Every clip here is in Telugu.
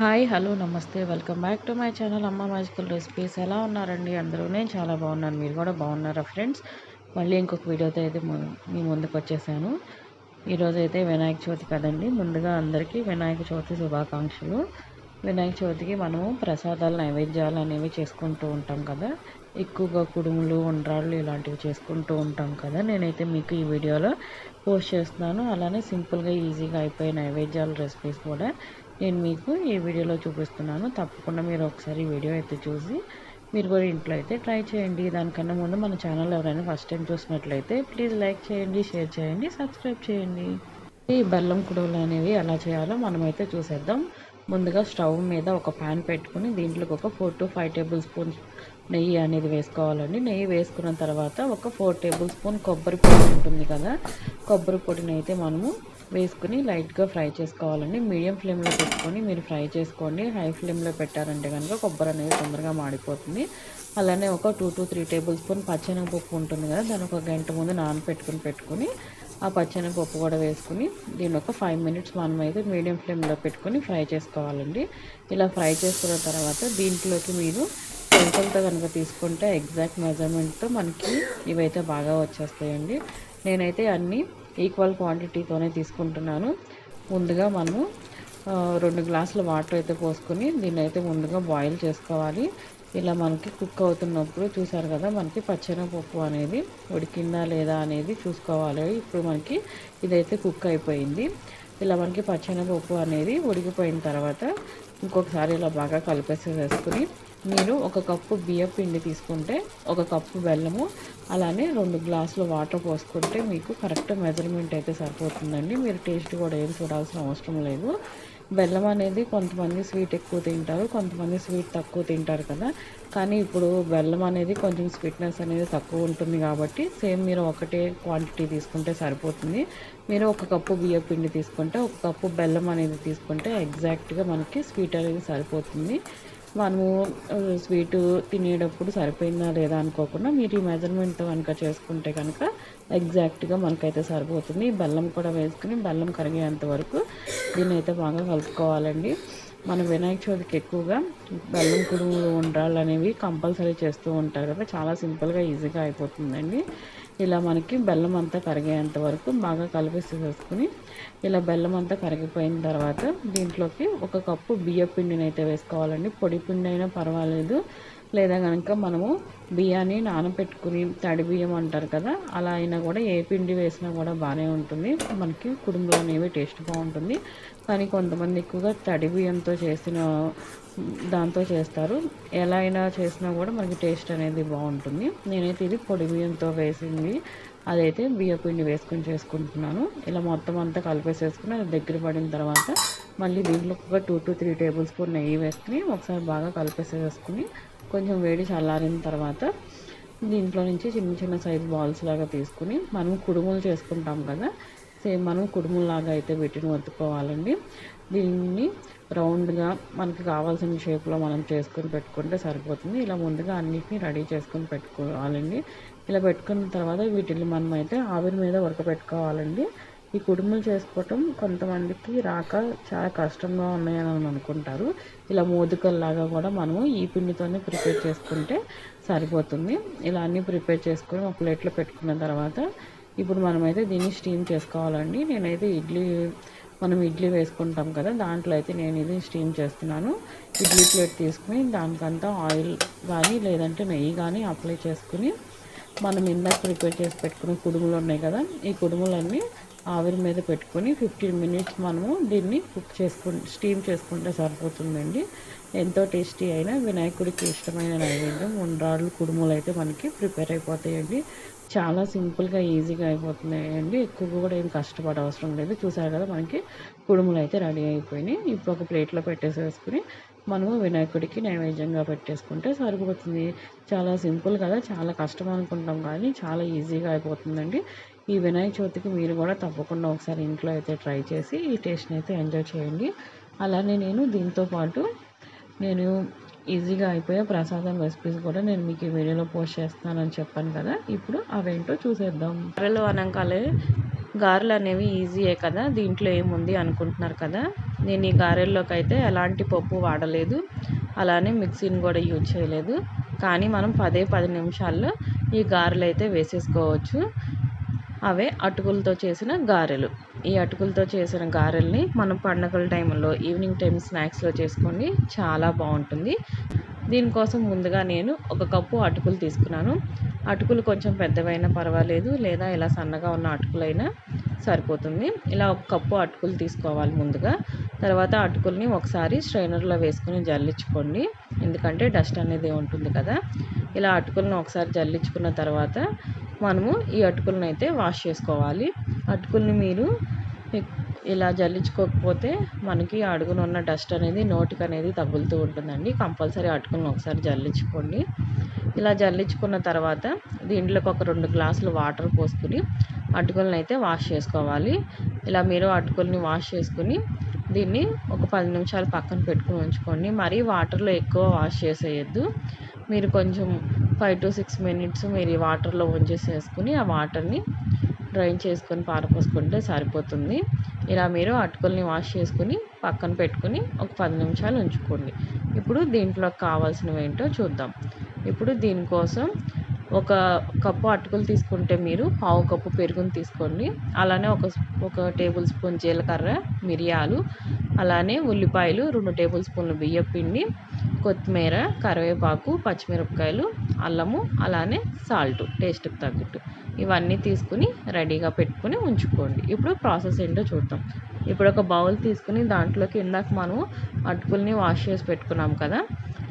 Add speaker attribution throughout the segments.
Speaker 1: హాయ్ హలో నమస్తే welcome back to my channel Amma magical recipes. ఎలా ఉన్నారండి అందరూ? నేను చాలా బాగున్నాను. మీరు కూడా బాగున్నారా ఫ్రెండ్స్? మళ్ళీ ఇంకొక వీడియోతో అయితే మీ ముందుకు వచ్చేసాను. ఈరోజు అయితే వినాయక చవితి కదండి. ముందుగా అందరికీ వినాయక చవితి శుభాకాంక్షలు. వినాయక చవితికి మనము ప్రసాదాలు నైవేద్యాలు అనేవి చేసుకుంటూ ఉంటాం కదా. ఎక్కువగా కుడుములు ఉండ్రాళ్ళు ఇలాంటివి చేసుకుంటూ ఉంటాం కదా. నేనైతే మీకు ఈ వీడియోలో పోస్ట్ చేస్తున్నాను. అలానే సింపుల్గా ఈజీగా అయిపోయే నైవేద్యాల రెసిపీస్ కూడా నేను మీకు ఈ వీడియోలో చూపిస్తున్నాను. తప్పకుండా మీరు ఒకసారి వీడియో అయితే చూసి మీరు కూడా ఇంట్లో అయితే ట్రై చేయండి. దానికన్నా ముందు మన ఛానల్ ఎవరైనా ఫస్ట్ టైం చూసినట్లయితే ప్లీజ్ లైక్ చేయండి షేర్ చేయండి సబ్స్క్రైబ్ చేయండి. ఈ బెల్లం కుడువులు అనేవి ఎలా చేయాలో మనమైతే చూసేద్దాం. ముందుగా స్టవ్ మీద ఒక ప్యాన్ పెట్టుకుని దీంట్లోకి ఒక four to five tablespoons నెయ్యి అనేది వేసుకోవాలండి. నెయ్యి వేసుకున్న తర్వాత ఒక ఫోర్ టేబుల్ స్పూన్ కొబ్బరి పొడి ఉంటుంది కదా కొబ్బరి పొడిని అయితే మనము వేసుకుని లైట్గా ఫ్రై చేసుకోవాలండి. మీడియం ఫ్లేమ్లో పెట్టుకొని మీరు ఫ్రై చేసుకోండి. హై ఫ్లేమ్లో పెట్టారంటే కనుక కొబ్బరి అనేది తొందరగా మాడిపోతుంది. అలానే ఒక two to three tablespoon పచ్చెనగపప్పు ఉంటుంది కదా దాని ఒక గంట ముందు నానపెట్టుకుని పెట్టుకుని ఆ పప్పు కూడా వేసుకుని దీని ఒక ఫైవ్ మినిట్స్ మనం అయితే మీడియం ఫ్లేమ్లో పెట్టుకొని ఫ్రై చేసుకోవాలండి. ఇలా ఫ్రై చేసుకున్న తర్వాత దీంట్లోకి మీరు పెన్సిల్తో కనుక తీసుకుంటే ఎగ్జాక్ట్ మెజర్మెంట్తో మనకి ఇవైతే బాగా వచ్చేస్తాయండి. నేనైతే అన్నీ ఈక్వల్ క్వాంటిటీతోనే తీసుకుంటున్నాను. ముందుగా మనము రెండు గ్లాసుల వాటర్ అయితే పోసుకొని దీన్ని అయితే ముందుగా బాయిల్ చేసుకోవాలి. ఇలా మనకి కుక్ అవుతున్నప్పుడు చూసారు కదా మనకి పప్పు అనేది ఉడికిందా లేదా అనేది చూసుకోవాలి. ఇప్పుడు మనకి ఇదైతే కుక్ అయిపోయింది. ఇలా మనకి పప్పు అనేది ఉడికిపోయిన తర్వాత ఇంకొకసారి ఇలా బాగా కలిపేసేసుకుని మీరు ఒక కప్పు బియ్యం పిండి తీసుకుంటే ఒక కప్పు బెల్లము అలానే రెండు గ్లాసులు వాటర్ పోసుకుంటే మీకు కరెక్ట్ మెజర్మెంట్ అయితే సరిపోతుందండి. మీరు టేస్ట్ కూడా ఏం చూడాల్సిన అవసరం లేదు. బెల్లం అనేది కొంతమంది స్వీట్ ఎక్కువ తింటారు కొంతమంది స్వీట్ తక్కువ తింటారు కదా. కానీ ఇప్పుడు బెల్లం అనేది కొంచెం స్వీట్నెస్ అనేది తక్కువ ఉంటుంది కాబట్టి సేమ్ మీరు ఒకటే క్వాంటిటీ తీసుకుంటే సరిపోతుంది. మీరు ఒక కప్పు బియ్య పిండి తీసుకుంటే ఒక కప్పు బెల్లం అనేది తీసుకుంటే ఎగ్జాక్ట్గా మనకి స్వీట్ అనేది సరిపోతుంది. మనము స్వీటు తినేటప్పుడు సరిపోయిందా లేదా అనుకోకుండా మీరు ఈ మెజర్మెంట్ కనుక చేసుకుంటే కనుక ఎగ్జాక్ట్గా మనకైతే సరిపోతుంది. బెల్లం కూడా వేసుకుని బెల్లం కరిగేంత వరకు దీన్ని అయితే బాగా కలుపుకోవాలండి. మన వినాయక చవితికి ఎక్కువగా బెల్లం కుడుములు ఉండ్రాళ్ళు అనేవి కంపల్సరీ చేస్తూ ఉంటారు కదా. చాలా సింపుల్గా ఈజీగా అయిపోతుందండి. ఇలా మనకి బెల్లం అంతా కరిగేంత వరకు బాగా కలిపేసేసుకుని ఇలా బెల్లం అంతా కరిగిపోయిన తర్వాత దీంట్లోకి ఒక కప్పు బియ్య పిండిని అయితే వేసుకోవాలండి. పొడి పిండి అయినా పర్వాలేదు. లేదా కనుక మనము బియ్యాన్ని నానబెట్టుకుని తడి బియ్యం అంటారు కదా అలా అయినా కూడా ఏ పిండి వేసినా కూడా బాగానే ఉంటుంది. మనకి కుటుంబం అనేవి టేస్ట్ బాగుంటుంది. కానీ కొంతమంది ఎక్కువగా తడి బియ్యంతో చేసిన దాంతో చేస్తారు. ఎలా అయినా చేసినా కూడా మనకి టేస్ట్ అనేది బాగుంటుంది. నేనైతే ఇది పొడి బియ్యంతో వేసింది. అదైతే బియ్య పిండి వేసుకొని చేసుకుంటున్నాను. ఇలా మొత్తం అంతా కలిపేసేసుకుని అది దగ్గర పడిన తర్వాత మళ్ళీ దీంట్లో ఒక two to three tablespoon నెయ్యి వేసుకుని ఒకసారి బాగా కలిపేసేసుకుని కొంచెం వేడి చల్లారిన తర్వాత దీంట్లో నుంచి చిన్న చిన్న సైజ్ బాల్స్ లాగా తీసుకుని మనం కుడుములు చేసుకుంటాం కదా. సేమ్ మనం కుడుములాగా అయితే పెట్టిన వత్తుకోవాలండి దీన్ని రౌండ్గా మనకి కావాల్సిన షేప్లో మనం చేసుకొని పెట్టుకుంటే సరిపోతుంది. ఇలా ముందుగా అన్నిటినీ రెడీ చేసుకొని పెట్టుకోవాలండి. ఇలా పెట్టుకున్న తర్వాత వీటిని మనం అయితే ఆవిరి మీద ఉడకపెట్టుకోవాలండి. ఈ కుడుములు చేసుకోవటం కొంతమందికి రాక చాలా కష్టంగా ఉన్నాయని అనుకుంటారు. ఇలా మోదుకల్లాగా కూడా మనము ఈ పిండితోనే ప్రిపేర్ చేసుకుంటే సరిపోతుంది. ఇలా అన్నీ ప్రిపేర్ చేసుకొని ఒక ప్లేట్లో పెట్టుకున్న తర్వాత ఇప్పుడు మనమైతే దీన్ని స్టీమ్ చేసుకోవాలండి. నేనైతే ఇడ్లీ మనం ఇడ్లీ వేసుకుంటాం కదా దాంట్లో అయితే నేను ఇది స్టీమ్ చేస్తున్నాను. ఇడ్లీ ప్లేట్ తీసుకుని దానికంతా ఆయిల్ కానీ లేదంటే నెయ్యి కానీ అప్లై చేసుకుని మనం ఇందాక ప్రిపేర్ చేసి పెట్టుకున్న కుడుములు ఉన్నాయి కదా ఈ కుడుములన్నీ ఆవిరి మీద పెట్టుకొని ఫిఫ్టీన్ మినిట్స్ మనము దీన్ని కుక్ చేసుకు స్టీమ్ చేసుకుంటే సరిపోతుందండి. ఎంతో టేస్టీ అయిన వినాయకుడికి ఇష్టమైన నైవేద్యం ఉండ్రాళ్ళు కుడుములు అయితే మనకి ప్రిపేర్ అయిపోతాయండి. చాలా సింపుల్గా ఈజీగా అయిపోతున్నాయండి. ఎక్కువ కూడా ఏం కష్టపడ అవసరం లేదు. చూసారు కదా మనకి కుడుములు అయితే రెడీ అయిపోయినాయి. ఇప్పుడు ఒక ప్లేట్లో పెట్టేసేసుకుని మనము వినాయకుడికి నైవేద్యంగా పెట్టేసుకుంటే సరిపోతుంది. చాలా సింపుల్ కదా చాలా కష్టం అనుకుంటాం కానీ చాలా ఈజీగా అయిపోతుందండి. ఈ వినాయక చవితికి మీరు కూడా తప్పకుండా ఒకసారి ఇంట్లో అయితే ట్రై చేసి ఈ టేస్ట్ని అయితే ఎంజాయ్ చేయండి. అలానే నేను దీంతో పాటు నేను ఈజీగా అయిపోయే ప్రసాదం రెసిపీస్ కూడా నేను మీకు ఈ వీడియోలో పోస్ట్ చేస్తానని చెప్పాను కదా. ఇప్పుడు అవేంటో చూసేద్దాం. గారెలు అనకాలే గారెలు అనేవి ఈజీయే కదా. దీంట్లో ఏముంది అనుకుంటున్నారు కదా? నేను ఈ గారెల్లోకి అయితే ఎలాంటి పప్పు వాడలేదు. అలానే మిక్సీని కూడా యూజ్ చేయలేదు. కానీ మనం పదే పది నిమిషాల్లో ఈ గారెలు అయితే వేసేసుకోవచ్చు. అవే అటుకులతో చేసిన గారెలు. ఈ అటుకులతో చేసిన గారెల్ని మనం పండగల టైంలో ఈవినింగ్ టైం స్నాక్స్లో చేసుకోండి చాలా బాగుంటుంది. దీనికోసం ముందుగా నేను ఒక కప్పు అటుకులు తీసుకున్నాను. అటుకులు కొంచెం పెద్దవైనా పర్వాలేదు లేదా ఇలా సన్నగా ఉన్న అటుకులైనా సరిపోతుంది. ఇలా ఒక కప్పు అటుకులు తీసుకోవాలి ముందుగా. తర్వాత అటుకుల్ని ఒకసారి స్ట్రైనర్లో వేసుకుని జల్లించుకోండి. ఎందుకంటే డస్ట్ అనేది ఉంటుంది కదా. ఇలా అటుకులను ఒకసారి జల్లించుకున్న తర్వాత మనము ఈ అటుకులను అయితే వాష్ చేసుకోవాలి. అటుకుల్ని మీరు ఇలా జల్లించుకోకపోతే మనకి అడుగున ఉన్న డస్ట్ అనేది నోటికి అనేది తగులుతూ ఉంటుందండి. కంపల్సరీ అటుకులను ఒకసారి జల్లించుకోండి. ఇలా జల్లించుకున్న తర్వాత దీంట్లోకి ఒక రెండు గ్లాసులు వాటర్ పోసుకుని అటుకులను అయితే వాష్ చేసుకోవాలి. ఇలా మీరు అటుకుల్ని వాష్ చేసుకుని దీన్ని ఒక పది నిమిషాలు పక్కన పెట్టుకుని ఉంచుకోండి. మరీ వాటర్లో ఎక్కువ వాష్ చేసేయద్దు. మీరు కొంచెం ఫైవ్ టు సిక్స్ మినిట్స్ మీరు ఈ వాటర్లో ఉంచేసేసుకుని ఆ వాటర్ని డ్రైన్ చేసుకొని పారపోసుకుంటే సరిపోతుంది. ఇలా మీరు అటుకుల్ని వాష్ చేసుకుని పక్కన పెట్టుకుని ఒక పది నిమిషాలు ఉంచుకోండి. ఇప్పుడు దీంట్లో కావాల్సినవి ఏంటో చూద్దాం. ఇప్పుడు దీనికోసం ఒక కప్పు అటుకులు తీసుకుంటే మీరు పావు కప్పు పెరుగుని తీసుకోండి. అలానే ఒక ఒక టేబుల్ స్పూన్ జీలకర్ర మిరియాలు అలానే ఉల్లిపాయలు రెండు టేబుల్ స్పూన్లు బియ్యం పిండి కొత్తిమీర కరివేపాకు పచ్చిమిరపకాయలు అల్లము అలానే సాల్ట్ టేస్ట్కి తగ్గట్టు. ఇవన్నీ తీసుకుని రెడీగా పెట్టుకుని ఉంచుకోండి. ఇప్పుడు ప్రాసెస్ ఏంటో చూద్దాం. ఇప్పుడు ఒక బౌల్ తీసుకుని దాంట్లోకి ఇందాక మనం అటుకుల్ని వాష్ చేసి పెట్టుకున్నాం కదా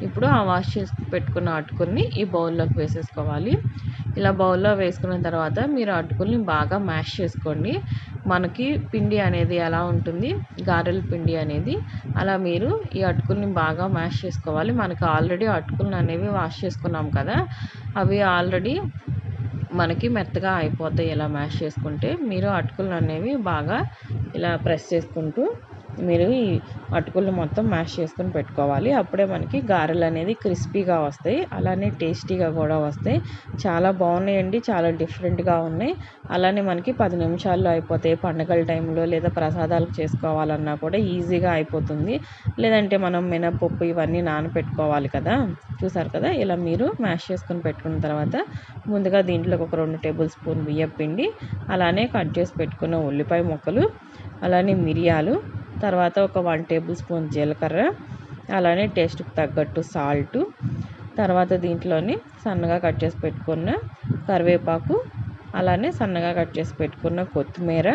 Speaker 1: ఇప్పుడు ఆ వాష్ చేసి పెట్టుకున్న అటుకుల్ని ఈ బౌల్లోకి వేసేసుకోవాలి. ఇలా బౌల్లో వేసుకున్న తర్వాత మీరు అటుకుల్ని బాగా మ్యాష్ చేసుకోండి. మనకి పిండి అనేది ఎలా ఉంటుంది? గారెల పిండి అనేది. అలా మీరు ఈ అటుకుల్ని బాగా మ్యాష్ చేసుకోవాలి. మనకి ఆల్రెడీ అటుకులను అనేవి వాష్ చేసుకున్నాం కదా అవి ఆల్రెడీ మనకి మెత్తగా అయిపోతాయి. ఇలా మ్యాష్ చేసుకుంటే మీరు అటుకులు అనేవి బాగా ఇలా ప్రెస్ చేసుకుంటూ మీరు ఈ అటుకులు మొత్తం మ్యాష్ చేసుకుని పెట్టుకోవాలి. అప్పుడే మనకి గారెలు అనేది క్రిస్పీగా వస్తాయి. అలానే టేస్టీగా కూడా వస్తాయి. చాలా బాగున్నాయండి. చాలా డిఫరెంట్గా ఉన్నాయి. అలానే మనకి పది నిమిషాల్లో అయిపోతాయి. పండగల టైంలో లేదా ప్రసాదాలకు చేసుకోవాలన్నా కూడా ఈజీగా అయిపోతుంది. లేదంటే మనం మినపప్పు ఇవన్నీ నానబెట్టుకోవాలి కదా. చూసారు కదా? ఇలా మీరు మ్యాష్ చేసుకుని పెట్టుకున్న తర్వాత ముందుగా దీంట్లోకి ఒక రెండు టేబుల్ స్పూన్ బియ్యం పిండి అలానే కట్ చేసి పెట్టుకున్న ఉల్లిపాయ ముక్కలు అలానే మిరియాలు తర్వాత ఒక వన్ టేబుల్ స్పూన్ జీలకర్ర అలానే టేస్ట్కి తగ్గట్టు సాల్ట్ తర్వాత దీంట్లోని సన్నగా కట్ చేసి పెట్టుకున్న కరివేపాకు అలానే సన్నగా కట్ చేసి పెట్టుకున్న కొత్తిమీర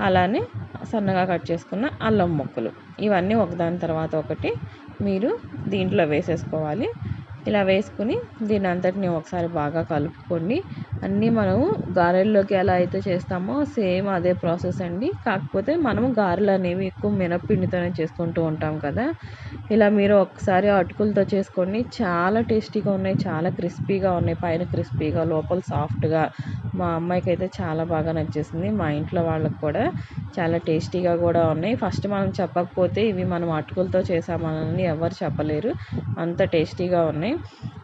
Speaker 1: అలానే సన్నగా కట్ చేసుకున్న అల్లం ముక్కలు. ఇవన్నీ ఒకదాని తర్వాత ఒకటి మీరు దీంట్లో వేసేసుకోవాలి. ఇలా వేసుకుని దీని అంతటిని ఒకసారి బాగా కలుపుకోండి. అన్నీ మనము గారెల్లోకి ఎలా అయితే చేస్తామో సేమ్ అదే ప్రాసెస్ అండి. కాకపోతే మనము గారెలు అనేవి ఎక్కువ మినప్పిండితోనే చేసుకుంటూ ఉంటాం కదా. ఇలా మీరు ఒకసారి అటుకులతో చేసుకోండి. చాలా టేస్టీగా ఉన్నాయి చాలా క్రిస్పీగా ఉన్నాయి. పైన క్రిస్పీగా లోపల సాఫ్ట్గా. మా అమ్మాయికి అయితే చాలా బాగా నచ్చేసింది. మా ఇంట్లో వాళ్ళకి కూడా చాలా టేస్టీగా కూడా ఉన్నాయి. ఫస్ట్ మనం చెప్పకపోతే ఇవి మనం అటుకులతో చేసామని ఎవరు చెప్పలేరు. అంత టేస్టీగా ఉన్నాయి.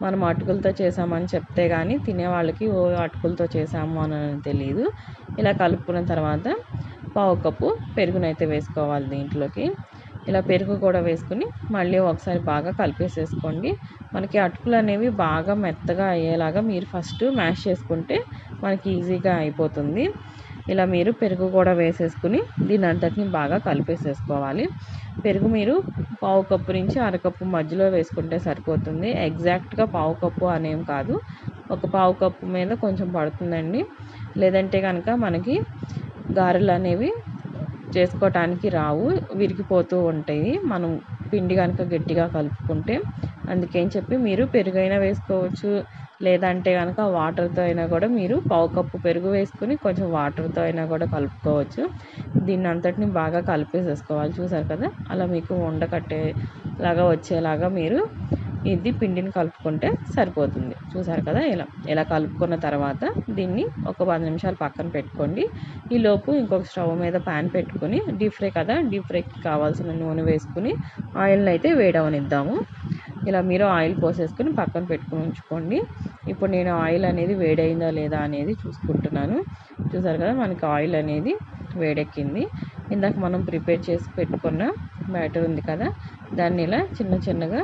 Speaker 1: మనం అటుకులతో చేసామని చెప్తే కానీ తినే వాళ్ళకి ఓ అటుకులతో చేసాము అని తెలియదు ఇలా కలుపుకున్న తర్వాత పావు కప్పు పెరుగునైతే వేసుకోవాలి దీంట్లోకి. ఇలా పెరుగు కూడా వేసుకుని మళ్ళీ ఒకసారి బాగా కలిపేసేసుకోండి. మనకి అటుకులు అనేవి బాగా మెత్తగా అయ్యేలాగా మీరు ఫస్ట్ మ్యాష్ చేసుకుంటే మనకి ఈజీగా అయిపోతుంది. ఇలా మీరు పెరుగు కూడా వేసేసుకుని దీని అంతటిని బాగా కలిపేసేసుకోవాలి. పెరుగు మీరు పావు కప్పు నుంచి అరకప్పు మధ్యలో వేసుకుంటే సరిపోతుంది. ఎగ్జాక్ట్గా పావు కప్పు అనేం కాదు. ఒక పావు కప్పు మీద కొంచెం పడుతుందండి. లేదంటే కనుక మనకి గారెలు అనేవి చేసుకోవటానికి రావు. విరిగిపోతూ ఉంటాయి. మనం పిండి కనుక గట్టిగా కలుపుకుంటే. అందుకని చెప్పి మీరు పెరుగైనా వేసుకోవచ్చు. లేదంటే కనుక వాటర్తో అయినా కూడా మీరు పావు కప్పు పెరుగు వేసుకుని కొంచెం వాటర్తో అయినా కూడా కలుపుకోవచ్చు. దీన్ని అంతటిని బాగా కలిపేసేసుకోవాలి. చూసారు కదా? అలా మీకు ఉండకట్టేలాగా వచ్చేలాగా మీరు ఇది పిండిని కలుపుకుంటే సరిపోతుంది. చూసారు కదా? ఇలా ఇలా కలుపుకున్న తర్వాత దీన్ని ఒక పది నిమిషాలు పక్కన పెట్టుకోండి. ఈలోపు ఇంకొక స్టవ్ మీద ప్యాన్ పెట్టుకొని డీప్ ఫ్రై కదా? డీప్ ఫ్రైకి కావాల్సిన నూనె వేసుకుని ఆయిల్ని అయితే వేడవనిద్దాము. ఇలా మీరు ఆయిల్ పోసేసుకుని పక్కన పెట్టుకుని ఉంచుకోండి. ఇప్పుడు నేను ఆయిల్ అనేది వేడైందా లేదా అనేది చూసుకుంటున్నాను. చూసారు కదా మనకి ఆయిల్ అనేది వేడెక్కింది. ఇందాక మనం ప్రిపేర్ చేసి పెట్టుకున్న బ్యాటర్ ఉంది కదా దాన్ని ఇలా చిన్న చిన్నగా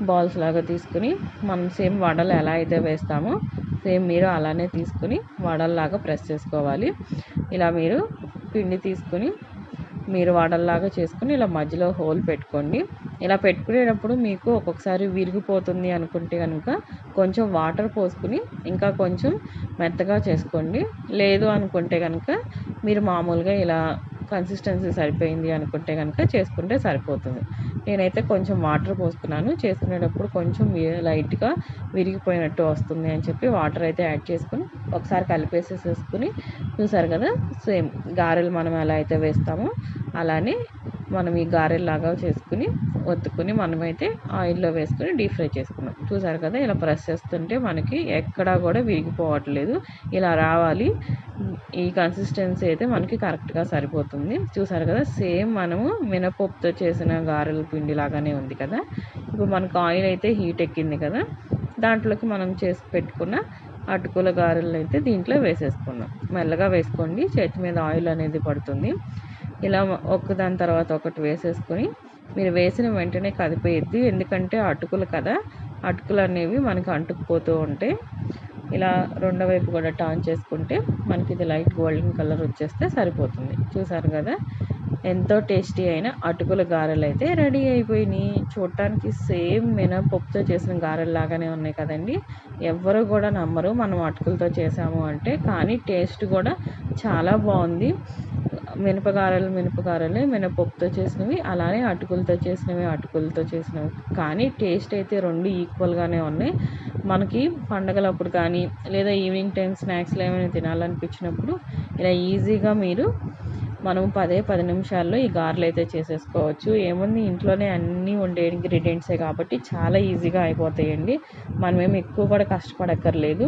Speaker 1: బాల్స్ లాగా తీసుకుని మనం సేమ్ వడలు ఎలా అయితే వేస్తామో సేమ్ మీరు అలానే తీసుకుని వడల్లాగా ప్రెస్ చేసుకోవాలి. ఇలా మీరు పిండి తీసుకుని మీరు వడల్లాగా చేసుకుని ఇలా మధ్యలో హోల్ పెట్టుకోండి. ఇలా పెట్టుకునేటప్పుడు మీకు ఒక్కొక్కసారి విరిగిపోతుంది అనుకుంటే కనుక కొంచెం వాటర్ పోసుకుని ఇంకా కొంచెం మెత్తగా చేసుకోండి. లేదు అనుకుంటే కనుక మీరు మామూలుగా ఇలా కన్సిస్టెన్సీ సరిపోయింది అనుకుంటే కనుక చేసుకుంటే సరిపోతుంది. నేనైతే కొంచెం వాటర్ పోసుకున్నాను. చేసుకునేటప్పుడు కొంచెం లైట్గా విరిగిపోయినట్టు వస్తుంది అని చెప్పి వాటర్ అయితే యాడ్ చేసుకుని ఒకసారి కలిపేసేసేసుకుని చూసారు కదా సేమ్ గారెలు మనం ఎలా అయితే వేస్తామో అలానే మనం ఈ గారెలాగా చేసుకుని ఒత్తుకుని మనమైతే ఆయిల్లో వేసుకుని డీప్ ఫ్రై చేసుకున్నాం. చూసారు కదా ఇలా ప్రెస్ చేస్తుంటే మనకి ఎక్కడా కూడా విరిగిపోవట్లేదు. ఇలా రావాలి. ఈ కన్సిస్టెన్సీ అయితే మనకి కరెక్ట్గా సరిపోతుంది. చూసారు కదా సేమ్ మనము మినపప్పుతో చేసిన గారెల పిండి లాగానే ఉంది కదా. ఇప్పుడు మనకు ఆయిల్ అయితే హీట్ ఎక్కింది కదా దాంట్లోకి మనం చేసి పెట్టుకున్న అటుకుల గారెలు అయితే దీంట్లో వేసేసుకున్నాం. మెల్లగా వేసుకోండి. చేతి మీద ఆయిల్ అనేది పడుతుంది. ఇలా ఒకదాని తర్వాత ఒకటి వేసేసుకొని మీరు వేసిన వెంటనే కదిపేయద్ది. ఎందుకంటే అటుకులు కదా అటుకులు అనేవి మనకి అంటుకుపోతూ ఉంటాయి ఇలా రెండో వైపు కూడా టాన్ చేసుకుంటే మనకి ఇది లైట్ గోల్డెన్ కలర్ వచ్చేస్తే సరిపోతుంది. చూసారు కదా? ఎంతో టేస్టీ అయిన అటుకుల గారెలు అయితే రెడీ అయిపోయినాయి. చూడటానికి సేమ్ మినపప్పుతో చేసిన గారెలు లాగానే ఉన్నాయి కదండి. ఎవ్వరు కూడా నమ్మరు మనం అటుకులతో చేసాము అంటే కానీ టేస్ట్ కూడా చాలా బాగుంది. మినపగారలు మినపగారెలే మినపప్పుతో చేసినవి అలానే అటుకులతో చేసినవి అటుకులతో చేసినవి. కానీ టేస్ట్ అయితే రెండు ఈక్వల్గానే ఉన్నాయి. మనకి పండగలప్పుడు కానీ లేదా ఈవినింగ్ టైం స్నాక్స్లో ఏమైనా తినాలనిపించినప్పుడు ఇలా ఈజీగా మీరు మనం పదే పది నిమిషాల్లో ఈ గారెలు అయితే చేసేసుకోవచ్చు. ఏముంది? ఇంట్లోనే అన్నీ ఉండే ఇంగ్రీడియంట్సే కాబట్టి చాలా ఈజీగా అయిపోతాయండి. మనమేమి ఎక్కువ కూడా కష్టపడక్కర్లేదు.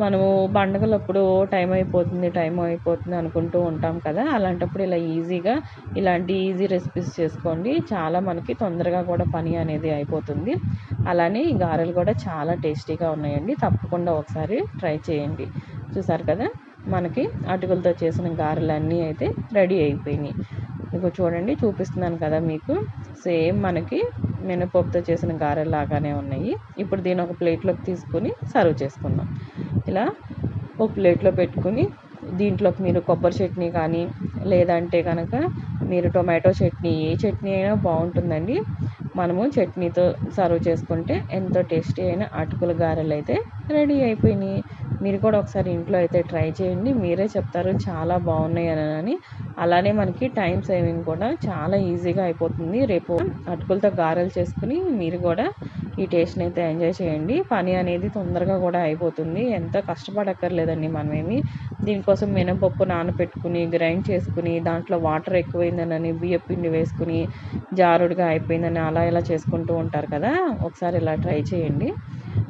Speaker 1: మనము పండగలప్పుడు టైం అయిపోతుంది టైం అయిపోతుంది అనుకుంటూ ఉంటాం కదా. అలాంటప్పుడు ఇలా ఈజీగా ఇలాంటి ఈజీ రెసిపీస్ చేసుకోండి. చాలా మనకి తొందరగా కూడా పని అనేది అయిపోతుంది. అలానే ఈ గారెలు కూడా చాలా టేస్టీగా ఉన్నాయండి. తప్పకుండా ఒకసారి ట్రై చేయండి. చూసారు కదా? మనకి అటుకులతో చేసిన గారెలన్నీ అయితే రెడీ అయిపోయినాయి. ఇంకో చూడండి చూపిస్తున్నాను కదా మీకు. సేమ్ మనకి మినపప్పుతో చేసిన గారెలు లాగానే ఉన్నాయి. ఇప్పుడు దీని ఒక ప్లేట్లోకి తీసుకుని సర్వ్ చేసుకుందాం. ఇలా ఒక ప్లేట్లో పెట్టుకుని దీంట్లోకి మీరు కొబ్బరి చట్నీ కానీ లేదంటే కనుక మీరు టొమాటో చట్నీ ఏ చట్నీ అయినా బాగుంటుందండి. మనము చట్నీతో సర్వ్ చేసుకుంటే ఎంతో టేస్టీ అయిన అటుకుల గారెలు అయితే రెడీ అయిపోయినాయి. మీరు కూడా ఒకసారి ఇంట్లో అయితే ట్రై చేయండి. మీరే చెప్తారు చాలా బాగున్నాయి అని అలానే మనకి టైం సేవింగ్ కూడా చాలా ఈజీగా అయిపోతుంది. రేపు అటుకులతో గారెలు చేసుకుని మీరు కూడా ఈ టేస్ట్ని అయితే ఎంజాయ్ చేయండి. పని అనేది తొందరగా కూడా అయిపోతుంది. ఎంత కష్టపడక్కర్లేదండి మనమేమి. దీనికోసం మినపప్పు నానబెట్టుకుని గ్రైండ్ చేసుకుని దాంట్లో వాటర్ ఎక్కువైందనని బియ్య పిండి వేసుకుని జారుడుగా అయిపోయిందని అలా ఇలా చేసుకుంటూ ఉంటారు కదా. ఒకసారి ఇలా ట్రై చేయండి.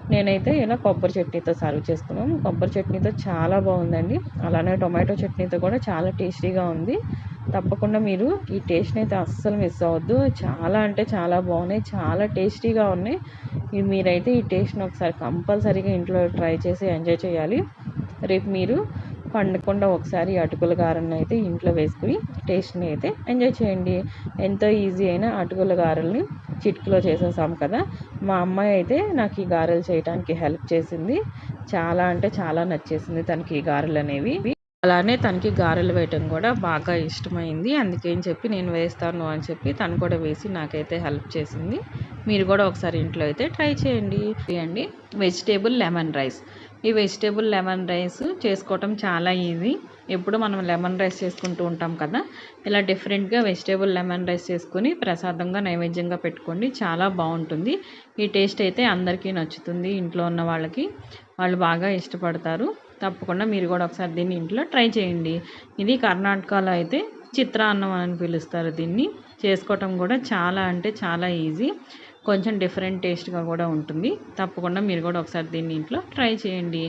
Speaker 1: నేనైతే ఇలా కొబ్బరి చట్నీతో సర్వ్ చేసుకున్నాం. కొబ్బరి చట్నీతో చాలా బాగుందండి. అలానే టొమాటో చట్నీతో కూడా చాలా టేస్టీగా ఉంది. తప్పకుండా మీరు ఈ టేస్ట్ని అయితే అస్సలు మిస్ అవ్వద్దు. చాలా అంటే చాలా బాగున్నాయి. చాలా టేస్టీగా ఉన్నాయి. మీరైతే ఈ టేస్ట్ని ఒకసారి కంపల్సరీగా ఇంట్లో ట్రై చేసి ఎంజాయ్ చేయాలి. రేపు మీరు పండకుండా ఒకసారి అటుకుల గారెలను అయితే ఇంట్లో వేసుకుని టేస్ట్ని అయితే ఎంజాయ్ చేయండి. ఎంతో ఈజీ అయిన అటుకుల గారెల్ని. చిటికలో చేసేసాం కదా. మా అమ్మాయి అయితే నాకు ఈ గారెలు చేయడానికి హెల్ప్ చేసింది. చాలా అంటే చాలా నచ్చేసింది తనకి ఈ గారెలు అనేవి. అలానే తనకి గారెలు వేయటం కూడా బాగా ఇష్టమైంది. అందుకని చెప్పి నేను వేస్తాను అని చెప్పి తను కూడా వేసి నాకైతే హెల్ప్ చేసింది. మీరు కూడా ఒకసారి ఇంట్లో అయితే ట్రై చేయండి. అండి వెజిటేబుల్ లెమన్ రైస్. ఈ వెజిటేబుల్ లెమన్ రైస్ చేసుకోవటం చాలా ఈజీ ఎప్పుడు మనం లెమన్ రైస్ చేసుకుంటూ ఉంటాం కదా ఇలా డిఫరెంట్గా వెజిటేబుల్ లెమన్ రైస్ చేసుకుని ప్రసాదంగా నైవేద్యంగా పెట్టుకోండి. చాలా బాగుంటుంది. ఈ టేస్ట్ అయితే అందరికీ నచ్చుతుంది ఇంట్లో ఉన్న వాళ్ళకి. వాళ్ళు బాగా ఇష్టపడతారు. తప్పకుండా మీరు కూడా ఒకసారి దీన్ని ఇంట్లో ట్రై చేయండి. ఇది కర్ణాటకలో అయితే చిత్రాన్నం అని పిలుస్తారు దీన్ని. చేసుకోవటం కూడా చాలా అంటే చాలా ఈజీ కొంచెం డిఫరెంట్ టేస్ట్గా కూడా ఉంటుంది. తప్పకుండా మీరు కూడా ఒకసారి దీన్ని ఇంట్లో ట్రై చేయండి.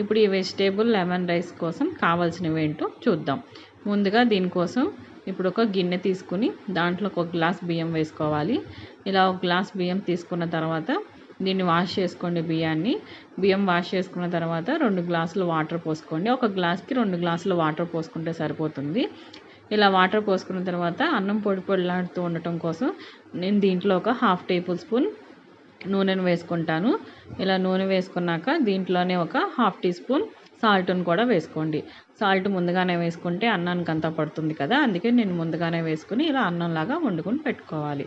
Speaker 1: ఇప్పుడు ఈ వెజిటేబుల్ లెమన్ రైస్ కోసం కావాల్సినవి ఏంటో చూద్దాం. ముందుగా దీనికోసం ఇప్పుడు ఒక గిన్నె తీసుకుని దాంట్లో ఒక గ్లాస్ బియ్యం వేసుకోవాలి. ఇలా ఒక గ్లాస్ బియ్యం తీసుకున్న తర్వాత దీన్ని వాష్ చేసుకోండి బియ్యాన్ని. బియ్యం వాష్ చేసుకున్న తర్వాత రెండు గ్లాసులు వాటర్ పోసుకోండి. ఒక గ్లాస్కి రెండు గ్లాసులు వాటర్ పోసుకుంటే సరిపోతుంది. ఇలా వాటర్ పోసుకున్న తర్వాత అన్నం పొడి పొడిలాడుతూ ఉండటం కోసం నేను దీంట్లో ఒక హాఫ్ టేబుల్ స్పూన్ నూనెను వేసుకుంటాను. ఇలా నూనె వేసుకున్నాక దీంట్లోనే ఒక హాఫ్ టీ స్పూన్ సాల్ట్ని కూడా వేసుకోండి. సాల్ట్ ముందుగానే వేసుకుంటే అన్నానికి అంతా పడుతుంది కదా అందుకే నేను ముందుగానే వేసుకుని ఇలా అన్నంలాగా వండుకొని పెట్టుకోవాలి.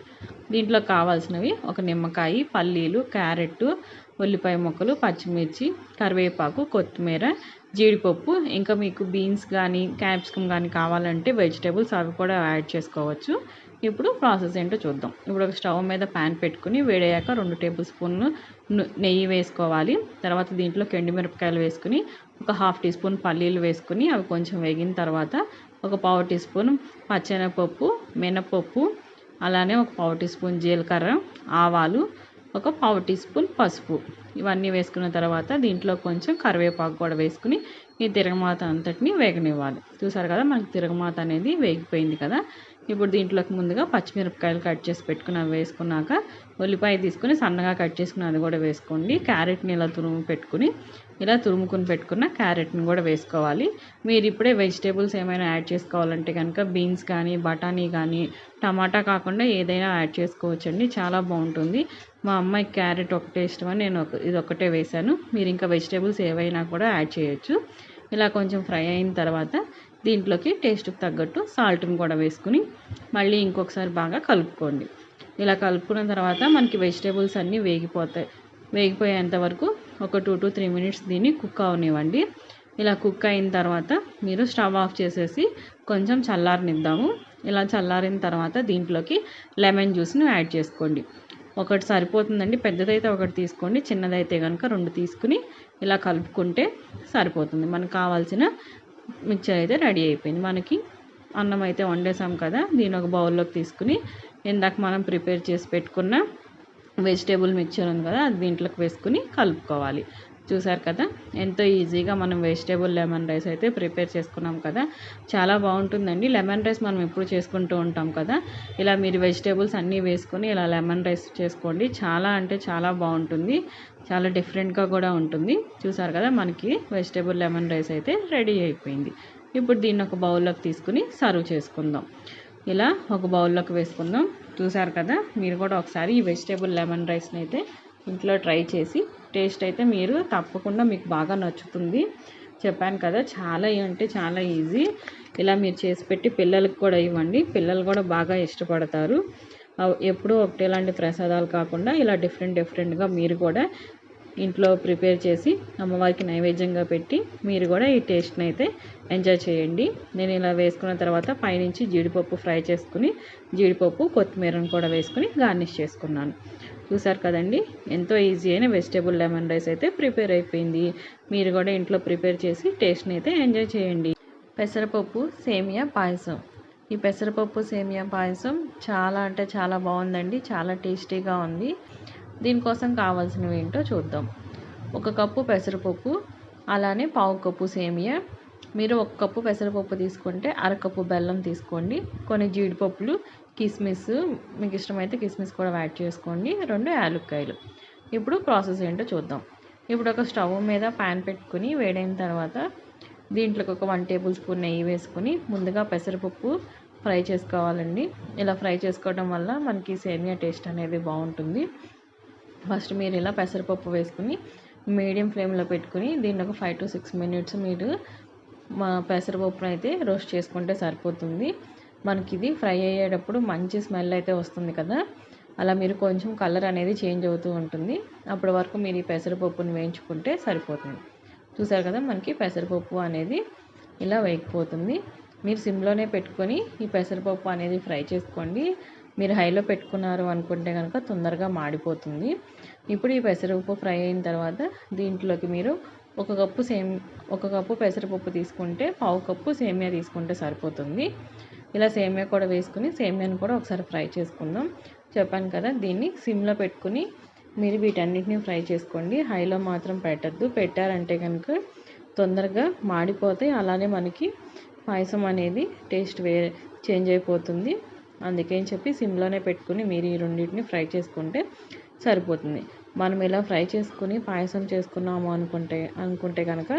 Speaker 1: దీంట్లో కావాల్సినవి ఒక నిమ్మకాయ పల్లీలు క్యారెట్ ఉల్లిపాయ ముక్కలు పచ్చిమిర్చి కరివేపాకు కొత్తిమీర జీడిపప్పు ఇంకా మీకు బీన్స్ కానీ క్యాప్సికమ్ కానీ కావాలంటే వెజిటేబుల్స్ అవి కూడా యాడ్ చేసుకోవచ్చు. ఇప్పుడు ప్రాసెస్ ఏంటో చూద్దాం. ఇప్పుడు ఒక స్టవ్ మీద ప్యాన్ పెట్టుకుని వేడయ్యాక రెండు టేబుల్ స్పూన్లు నెయ్యి వేసుకోవాలి. తర్వాత దీంట్లో మిరపకాయలు వేసుకుని ఒక హాఫ్ టీ స్పూన్ పల్లీలు వేసుకుని అవి కొంచెం వేగిన తర్వాత ఒక పావు టీ స్పూన్ పచ్చెనపప్పు మినపప్పు అలానే ఒక పావు టీ స్పూన్ జీలకర్ర ఆవాలు ఒక పావు టీ స్పూన్ పసుపు. ఇవన్నీ వేసుకున్న తర్వాత దీంట్లో కొంచెం కరివేపాకు కూడా వేసుకుని ఈ తిరగమాత అంతటిని వేగనివ్వాలి. చూసారు కదా మనకి తిరగమాత అనేది వేగిపోయింది కదా. ఇప్పుడు దీంట్లోకి ముందుగా పచ్చిమిరపకాయలు కట్ చేసి పెట్టుకుని వేసుకున్నాక ఉల్లిపాయ తీసుకుని సన్నగా కట్ చేసుకుని అది కూడా వేసుకోండి. క్యారెట్ని ఇలా తురుము పెట్టుకుని ఇలా తురుముకుని పెట్టుకున్న క్యారెట్ని కూడా వేసుకోవాలి. మీరు ఇప్పుడే వెజిటేబుల్స్ ఏమైనా యాడ్ చేసుకోవాలంటే కనుక బీన్స్ కానీ బఠానీ కానీ టమాటా కాకుండా ఏదైనా యాడ్ చేసుకోవచ్చండి. చాలా బాగుంటుంది. మా అమ్మాయి క్యారెట్ ఒకటే ఇష్టమని నేను ఇది ఒకటే వేశాను. మీరు ఇంకా వెజిటేబుల్స్ ఏవైనా కూడా యాడ్ చేయొచ్చు. ఇలా కొంచెం ఫ్రై అయిన తర్వాత దీంట్లోకి టేస్ట్కి తగ్గట్టు సాల్ట్ని కూడా వేసుకుని మళ్ళీ ఇంకొకసారి బాగా కలుపుకోండి. ఇలా కలుపుకున్న తర్వాత మనకి వెజిటేబుల్స్ అన్నీ వేగిపోతాయి. వేగిపోయేంత వరకు ఒక టూ టు త్రీ మినిట్స్ దీన్ని కుక్ అవనివ్వండి. ఇలా కుక్ అయిన తర్వాత మీరు స్టవ్ ఆఫ్ చేసేసి కొంచెం చల్లారనిద్దాము. ఇలా చల్లారిన తర్వాత దీంట్లోకి లెమన్ జ్యూస్ని యాడ్ చేసుకోండి. ఒకటి సరిపోతుందండి. పెద్దదైతే ఒకటి తీసుకోండి. చిన్నదైతే కనుక రెండు తీసుకుని ఇలా కలుపుకుంటే సరిపోతుంది. మనకు కావాల్సిన మిక్చర్ అయితే రెడీ అయిపోయింది. మనకి అన్నం అయితే వండేసాం కదా. దీని ఒక బౌల్లోకి తీసుకుని ఇందాక మనం ప్రిపేర్ చేసి పెట్టుకున్న వెజిటేబుల్ మిక్చర్ ఉంది కదా అది దీంట్లోకి వేసుకుని కలుపుకోవాలి. చూసారు కదా ఎంతో ఈజీగా మనం వెజిటేబుల్ లెమన్ రైస్ అయితే ప్రిపేర్ చేసుకున్నాం కదా. చాలా బాగుంటుందండి. లెమన్ రైస్ మనం ఎప్పుడు చేసుకుంటూ ఉంటాం కదా. ఇలా మీరు వెజిటేబుల్స్ అన్నీ వేసుకొని ఇలా లెమన్ రైస్ చేసుకోండి. చాలా అంటే చాలా బాగుంటుంది. చాలా డిఫరెంట్గా కూడా ఉంటుంది. చూసారు కదా మనకి వెజిటేబుల్ లెమన్ రైస్ అయితే రెడీ అయిపోయింది. ఇప్పుడు దీన్ని ఒక బౌల్లోకి తీసుకుని సర్వ్ చేసుకుందాం. ఇలా ఒక బౌల్లోకి వేసుకుందాం. చూసారు కదా? మీరు కూడా ఒకసారి ఈ వెజిటేబుల్ లెమన్ రైస్ని అయితే ఇంట్లో ట్రై చేసి టేస్ట్ అయితే మీరు తప్పకుండా మీకు బాగా నచ్చుతుంది. చెప్పాను కదా చాలా అంటే చాలా ఈజీ. ఇలా మీరు చేసి పెట్టి పిల్లలకు కూడా ఇవ్వండి. పిల్లలు కూడా బాగా ఇష్టపడతారు. ఎప్పుడూ ఒకటేలాంటి ప్రసాదాలు కాకుండా ఇలా డిఫరెంట్ డిఫరెంట్గా మీరు కూడా ఇంట్లో ప్రిపేర్ చేసి అమ్మవారికి నైవేద్యంగా పెట్టి మీరు కూడా ఈ టేస్ట్ని అయితే ఎంజాయ్ చేయండి. నేను ఇలా వేసుకున్న తర్వాత పైనుంచి జీడిపప్పు ఫ్రై చేసుకుని జీడిపప్పు కొత్తిమీరను కూడా వేసుకుని గార్నిష్ చేసుకున్నాను. చూసారు కదండి ఎంతో ఈజీ అయిన వెజిటేబుల్ లెమన్ రైస్ అయితే ప్రిపేర్ అయిపోయింది. మీరు కూడా ఇంట్లో ప్రిపేర్ చేసి టేస్ట్ని అయితే ఎంజాయ్ చేయండి. పెసరపప్పు సేమియా పాయసం. ఈ పెసరపప్పు సేమియా పాయసం చాలా అంటే చాలా బాగుందండి చాలా టేస్టీగా ఉంది. దీనికోసం కావాల్సినవి ఏంటో చూద్దాం. ఒక కప్పు పెసరపప్పు అలానే పావు కప్పు సేమియా. మీరు ఒక కప్పు పెసరపప్పు తీసుకుంటే అరకప్పు బెల్లం తీసుకోండి. కొన్ని జీడిపప్పులు కిస్మిస్ మీకు ఇష్టమైతే కిస్మిస్ కూడా యాడ్ చేసుకోండి. రెండు యాలుక్కాయలు. ఇప్పుడు ప్రాసెస్ ఏంటో చూద్దాం. ఇప్పుడు ఒక స్టవ్ మీద ప్యాన్ పెట్టుకుని వేడైన తర్వాత దీంట్లోకి ఒక వన్ టేబుల్ స్పూన్ నెయ్యి వేసుకుని ముందుగా పెసరపప్పు ఫ్రై చేసుకోవాలండి. ఇలా ఫ్రై చేసుకోవడం వల్ల మనకి సేమియా టేస్ట్ అనేది బాగుంటుంది. ఫస్ట్ మీరు ఇలా పెసరపప్పు వేసుకుని మీడియం ఫ్లేమ్లో పెట్టుకుని దీన్ని ఒక ఫైవ్ టు సిక్స్ మినిట్స్ మీరు మా పెసరపప్పును అయితే రోస్ట్ చేసుకుంటే సరిపోతుంది. మనకి ఇది ఫ్రై అయ్యేటప్పుడు మంచి స్మెల్ అయితే వస్తుంది కదా. అలా మీరు కొంచెం కలర్ అనేది చేంజ్ అవుతూ ఉంటుంది. అప్పటి వరకు మీరు ఈ పెసరపప్పును వేయించుకుంటే సరిపోతుంది. చూసారు కదా మనకి పెసరపప్పు అనేది ఇలా వేయకపోతుంది మీరు సిమ్లోనే పెట్టుకొని ఈ పెసరపప్పు అనేది ఫ్రై చేసుకోండి. మీరు హైలో పెట్టుకున్నారు అనుకుంటే కనుక తొందరగా మాడిపోతుంది. ఇప్పుడు ఈ పెసరపప్పు ఫ్రై అయిన తర్వాత దీంట్లోకి మీరు ఒక కప్పు సేమ్ ఒక కప్పు పెసరపప్పు తీసుకుంటే పావు కప్పు సేమియా తీసుకుంటే సరిపోతుంది. ఇలా సేమియా కూడా వేసుకుని సేమియాను కూడా ఒకసారి ఫ్రై చేసుకుందాం. చెప్పాను కదా దీన్ని సిమ్లో పెట్టుకుని మీరు వీటన్నిటిని ఫ్రై చేసుకోండి. హైలో మాత్రం పెట్టద్దు. పెట్టారంటే కనుక తొందరగా మాడిపోతాయి. అలానే మనకి పాయసం అనేది టేస్ట్ వేరే చేంజ్ అయిపోతుంది. అందుకని చెప్పి సిమ్లోనే పెట్టుకుని మీరు ఈ రెండింటిని ఫ్రై చేసుకుంటే సరిపోతుంది. మనం ఇలా ఫ్రై చేసుకుని పాయసం చేసుకున్నాము అనుకుంటే అనుకుంటే కనుక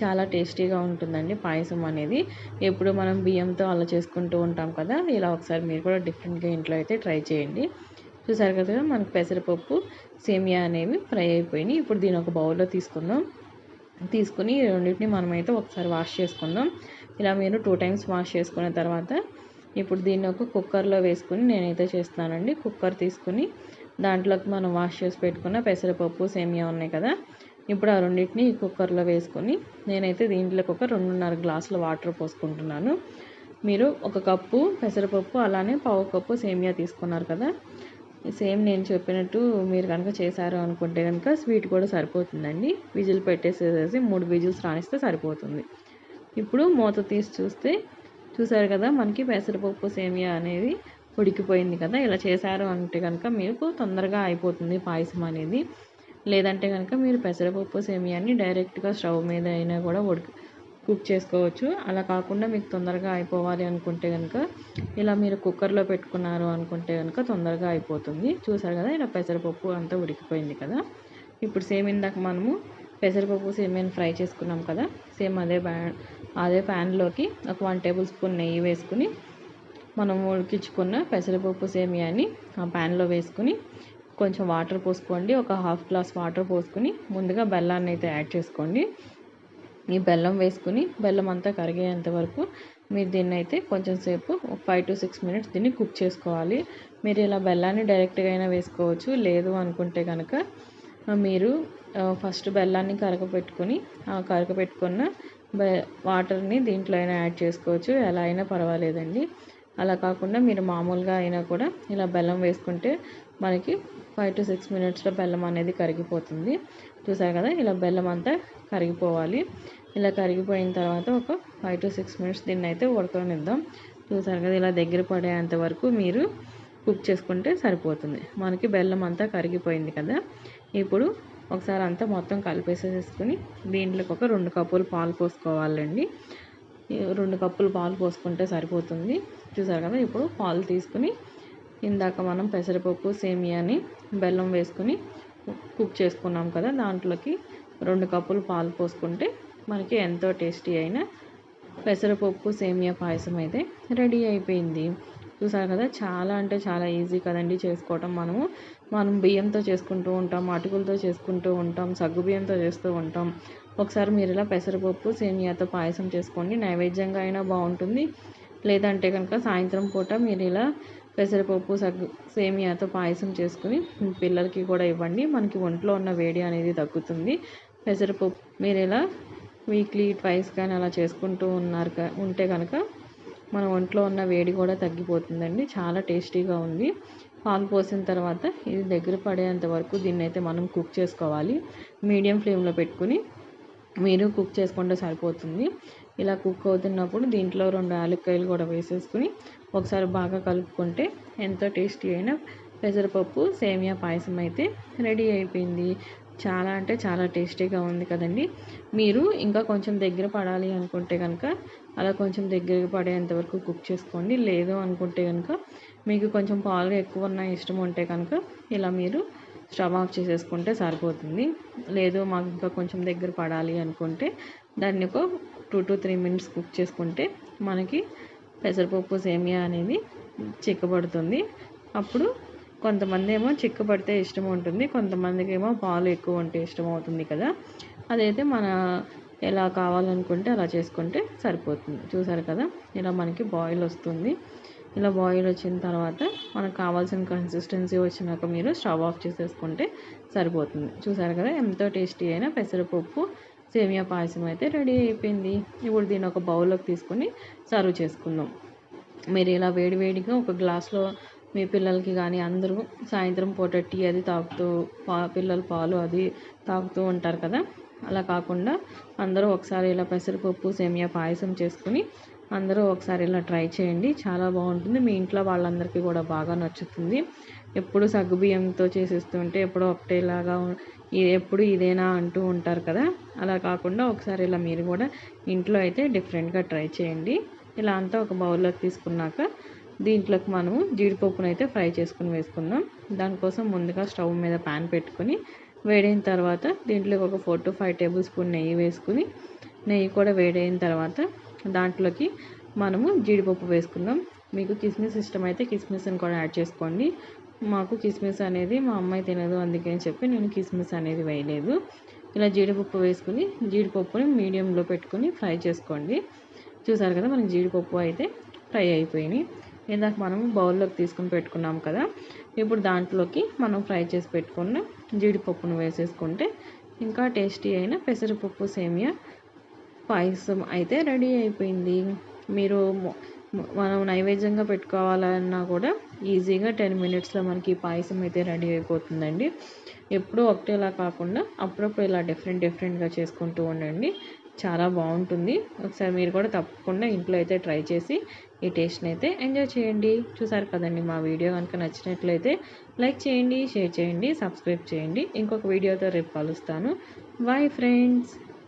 Speaker 1: చాలా టేస్టీగా ఉంటుందండి పాయసం అనేది. ఎప్పుడు మనం బియ్యంతో అలా చేసుకుంటూ ఉంటాం కదా ఇలా ఒకసారి మీరు కూడా డిఫరెంట్గా ఇంట్లో అయితే ట్రై చేయండి. చూసారు కదా మనకు పెసరపప్పు సేమియా అనేవి ఫ్రై అయిపోయినాయి. ఇప్పుడు దీని ఒక బౌల్లో తీసుకుందాం. తీసుకుని రెండింటిని మనమైతే ఒకసారి వాష్ చేసుకుందాం. ఇలా మీరు టూ టైమ్స్ వాష్ చేసుకున్న తర్వాత ఇప్పుడు దీన్ని ఒక కుక్కర్లో వేసుకుని నేనైతే చేస్తానండి. కుక్కర్ తీసుకుని దాంట్లోకి మనం వాష్ చేసి పెట్టుకున్న పెసరపప్పు సేమియా ఉన్నాయి కదా. ఇప్పుడు ఆ రెండింటిని కుక్కర్లో వేసుకొని నేనైతే దీంట్లోకి ఒక రెండున్నర గ్లాసుల వాటర్ పోసుకుంటున్నాను. మీరు ఒక కప్పు పెసరపప్పు అలానే పావు కప్పు సేమియా తీసుకున్నారు కదా. సేమ్ నేను చెప్పినట్టు మీరు కనుక చేశారు అనుకుంటే కనుక స్వీట్ కూడా సరిపోతుందండి. విజిల్ పెట్టేసేసి మూడు విజిల్స్ రాణిస్తే సరిపోతుంది. ఇప్పుడు మూత తీసి చూస్తే చూసారు కదా మనకి పెసరపప్పు సేమియా అనేది ఉడికిపోయింది కదా ఇలా చేశారు అంటే కనుక మీకు తొందరగా అయిపోతుంది పాయసం అనేది. లేదంటే కనుక మీరు పెసరపప్పు సేమియాని డైరెక్ట్గా స్టవ్ మీద అయినా కూడా ఉడికి కుక్ చేసుకోవచ్చు. అలా కాకుండా మీకు తొందరగా అయిపోవాలి అనుకుంటే కనుక ఇలా మీరు కుక్కర్లో పెట్టుకున్నారు అనుకుంటే కనుక తొందరగా అయిపోతుంది. చూసారు కదా ఇలా పెసరపప్పు అంతా ఉడికిపోయింది కదా. ఇప్పుడు సేమ్ ఇందాక మనము పెసరపప్పు సేమ్ ఫ్రై చేసుకున్నాం కదా సేమ్ అదే బ్యా అదే ప్యాన్లోకి ఒక వన్ టేబుల్ స్పూన్ నెయ్యి వేసుకుని మనం ఉడికించుకున్న పెసరపప్పు సేమియాని ఆ ప్యాన్లో వేసుకుని కొంచెం వాటర్ పోసుకోండి. ఒక హాఫ్ గ్లాస్ వాటర్ పోసుకుని ముందుగా బెల్లాన్ని అయితే యాడ్ చేసుకోండి. ఈ బెల్లం వేసుకుని బెల్లం అంతా కరిగేంత వరకు మీరు దీన్ని అయితే కొంచెం సేపు ఫైవ్ టు సిక్స్ మినిట్స్ దీన్ని కుక్ చేసుకోవాలి. మీరు ఇలా బెల్లాన్ని డైరెక్ట్గా అయినా వేసుకోవచ్చు. లేదు అనుకుంటే కనుక మీరు ఫస్ట్ బెల్లాన్ని కరగపెట్టుకొని కరగపెట్టుకున్న వాటర్ని దీంట్లో అయినా యాడ్ చేసుకోవచ్చు. ఎలా అయినా పర్వాలేదండి. అలా కాకుండా మీరు మామూలుగా అయినా కూడా ఇలా బెల్లం వేసుకుంటే మనకి ఫైవ్ టు సిక్స్ మినిట్స్లో బెల్లం అనేది కరిగిపోతుంది. చూసారు కదా ఇలా బెల్లం అంతా కరిగిపోవాలి. ఇలా కరిగిపోయిన తర్వాత ఒక ఫైవ్ టు సిక్స్ మినిట్స్ దీన్ని అయితే ఉడకనిద్దాం. చూసారు కదా ఇలా దగ్గర పడేంత వరకు మీరు కుక్ చేసుకుంటే సరిపోతుంది. మనకి బెల్లం అంతా కరిగిపోయింది కదా. ఇప్పుడు ఒకసారి అంతా మొత్తం కలిపేసేసుకుని దీంట్లోకి ఒక రెండు కప్పులు పాలు పోసుకోవాలండి. రెండు కప్పులు పాలు పోసుకుంటే సరిపోతుంది. చూసారు కదా ఇప్పుడు పాలు తీసుకుని ఇందాక మనం పెసరపప్పు సేమియాని బెల్లం వేసుకుని కుక్ చేసుకున్నాం కదా దాంట్లోకి రెండు కప్పులు పాలు పోసుకుంటే మనకి ఎంతో టేస్టీ అయిన పెసరపప్పు సేమియా పాయసం అయితే రెడీ అయిపోయింది. చూసారు కదా చాలా అంటే చాలా ఈజీ కదండి చేసుకోవటం మనము. మనం బియ్యంతో చేసుకుంటూ ఉంటాం అటుకులతో చేసుకుంటూ ఉంటాం సగ్గుబియ్యంతో చేస్తూ ఉంటాం. ఒకసారి మీరు ఇలా పెసరపప్పు సేమియాతో పాయసం చేసుకోండి. నైవేద్యంగా అయినా బాగుంటుంది. లేదంటే కనుక సాయంత్రం పూట మీరు ఇలా పెసరపప్పు సగ్గు సేమియాతో పాయసం చేసుకుని పిల్లలకి కూడా ఇవ్వండి. మనకి ఒంట్లో ఉన్న వేడి అనేది తగ్గుతుంది. పెసరపప్పు మీరు ఇలా వీక్లీ ట్వైస్ కానీ అలా చేసుకుంటూ ఉన్నారు ఉంటే కనుక మన ఒంట్లో ఉన్న వేడి కూడా తగ్గిపోతుందండి. చాలా టేస్టీగా ఉంది. పాలు పోసిన తర్వాత ఇది దగ్గర పడేంత వరకు దీన్ని అయితే మనం కుక్ చేసుకోవాలి. మీడియం ఫ్లేమ్లో పెట్టుకుని మీరు కుక్ చేసుకుంటే సరిపోతుంది. ఇలా కుక్ అవుతున్నప్పుడు దీంట్లో రెండు యాలక్కాయలు కూడా వేసేసుకుని ఒకసారి బాగా కలుపుకుంటే ఎంతో టేస్టీ అయిన పెసరపప్పు సేమియా పాయసం అయితే రెడీ అయిపోయింది. చాలా అంటే చాలా టేస్టీగా ఉంది కదండి. మీరు ఇంకా కొంచెం దగ్గర పడాలి అనుకుంటే కనుక అలా కొంచెం దగ్గర పడేంత వరకు కుక్ చేసుకోండి. లేదు అనుకుంటే కనుక మీకు కొంచెం పాలు ఎక్కువ ఉన్న ఇష్టం ఉంటే కనుక ఇలా మీరు స్టవ్ ఆఫ్ చేసేసుకుంటే సరిపోతుంది. లేదు మాకు ఇంకా కొంచెం దగ్గర పడాలి అనుకుంటే దాన్ని ఒక two to three minutes cook చేసుకుంటే మనకి పెసరపప్పు సేమియా అనేది చిక్కబడుతుంది. అప్పుడు కొంతమంది ఏమో చిక్కబడితే ఇష్టం ఉంటుంది కొంతమందికి ఏమో పాలు ఎక్కువ ఉంటే ఇష్టం అవుతుంది కదా. అదైతే మన ఎలా కావాలనుకుంటే అలా చేసుకుంటే సరిపోతుంది. చూసారు కదా ఇలా మనకి బాయిల్ వస్తుంది. ఇలా బాయిల్ వచ్చిన తర్వాత మనకు కావాల్సిన కన్సిస్టెన్సీ వచ్చినాక మీరు స్టవ్ ఆఫ్ చేసేసుకుంటే సరిపోతుంది. చూసారు కదా ఎంతో టేస్టీ అయిన పెసరపప్పు సేమియా పాయసం అయితే రెడీ అయిపోయింది. ఇప్పుడు దీన్ని ఒక బౌల్లోకి తీసుకొని సర్వ్ చేసుకుందాం. మీరు ఇలా వేడివేడిగా ఒక గ్లాస్లో మీ పిల్లలకి కానీ అందరూ సాయంత్రం పూట టీ అది తాగుతూ పా పిల్లలు పాలు అది తాగుతూ ఉంటారు కదా. అలా కాకుండా అందరూ ఒకసారి ఇలా పెసరపప్పు సేమియా పాయసం చేసుకుని అందరూ ఒకసారి ఇలా ట్రై చేయండి. చాలా బాగుంటుంది. మీ ఇంట్లో వాళ్ళందరికీ కూడా బాగా నచ్చుతుంది. ఎప్పుడు సగ్గుబియ్యంతో చేసేస్తుంటే ఎప్పుడో ఒకటేలాగా ఎప్పుడు ఇదేనా అంటూ ఉంటారు కదా. అలా కాకుండా ఒకసారి ఇలా మీరు కూడా ఇంట్లో అయితే డిఫరెంట్గా ట్రై చేయండి. ఇలా అంతా ఒక బౌల్లోకి తీసుకున్నాక దీంట్లోకి మనము జీడిపప్పును అయితే ఫ్రై చేసుకుని వేసుకుందాం. దానికోసం ముందుగా స్టవ్ మీద ప్యాన్ పెట్టుకొని వేడైన తర్వాత దీంట్లోకి ఒక four to five tablespoon నెయ్యి వేసుకుని నెయ్యి కూడా వేడైన తర్వాత దాంట్లోకి మనము జీడిపప్పు వేసుకుందాం. మీకు కిస్మిస్ ఇష్టం అయితే కిస్మిస్ని కూడా యాడ్ చేసుకోండి. మాకు కిస్మిస్ అనేది మా అమ్మాయి తినదు అందుకని చెప్పి నేను కిస్మిస్ అనేది వేయలేదు. ఇలా జీడిపప్పు వేసుకుని జీడిపప్పుని మీడియంలో పెట్టుకుని ఫ్రై చేసుకోండి. చూసారు కదా మనకి జీడిపప్పు అయితే ఫ్రై అయిపోయినాయి. ఇందాక మనము బౌల్లోకి తీసుకుని పెట్టుకున్నాం కదా ఇప్పుడు దాంట్లోకి మనం ఫ్రై చేసి పెట్టుకున్న జీడిపప్పును వేసేసుకుంటే ఇంకా టేస్టీ అయిన పెసరపప్పు సేమియా పాయసం అయితే రెడీ అయిపోయింది. మీరు మనం నైవేద్యంగా పెట్టుకోవాలన్నా కూడా ఈజీగా టెన్ మినిట్స్లో మనకి పాయసం అయితే రెడీ అయిపోతుందండి. ఎప్పుడూ ఒకటేలా కాకుండా అప్పుడప్పుడు ఇలా డిఫరెంట్ డిఫరెంట్గా చేసుకుంటూ ఉండండి. చాలా బాగుంటుంది. ఒకసారి మీరు కూడా తప్పకుండా ఇంట్లో అయితే ట్రై చేసి ఈ టేస్ట్ని అయితే ఎంజాయ్ చేయండి. చూసారు కదండి మా వీడియో కనుక నచ్చినట్లయితే లైక్ చేయండి షేర్ చేయండి సబ్స్క్రైబ్ చేయండి. ఇంకొక వీడియోతో రేపు కలుస్తాను. Bye friends.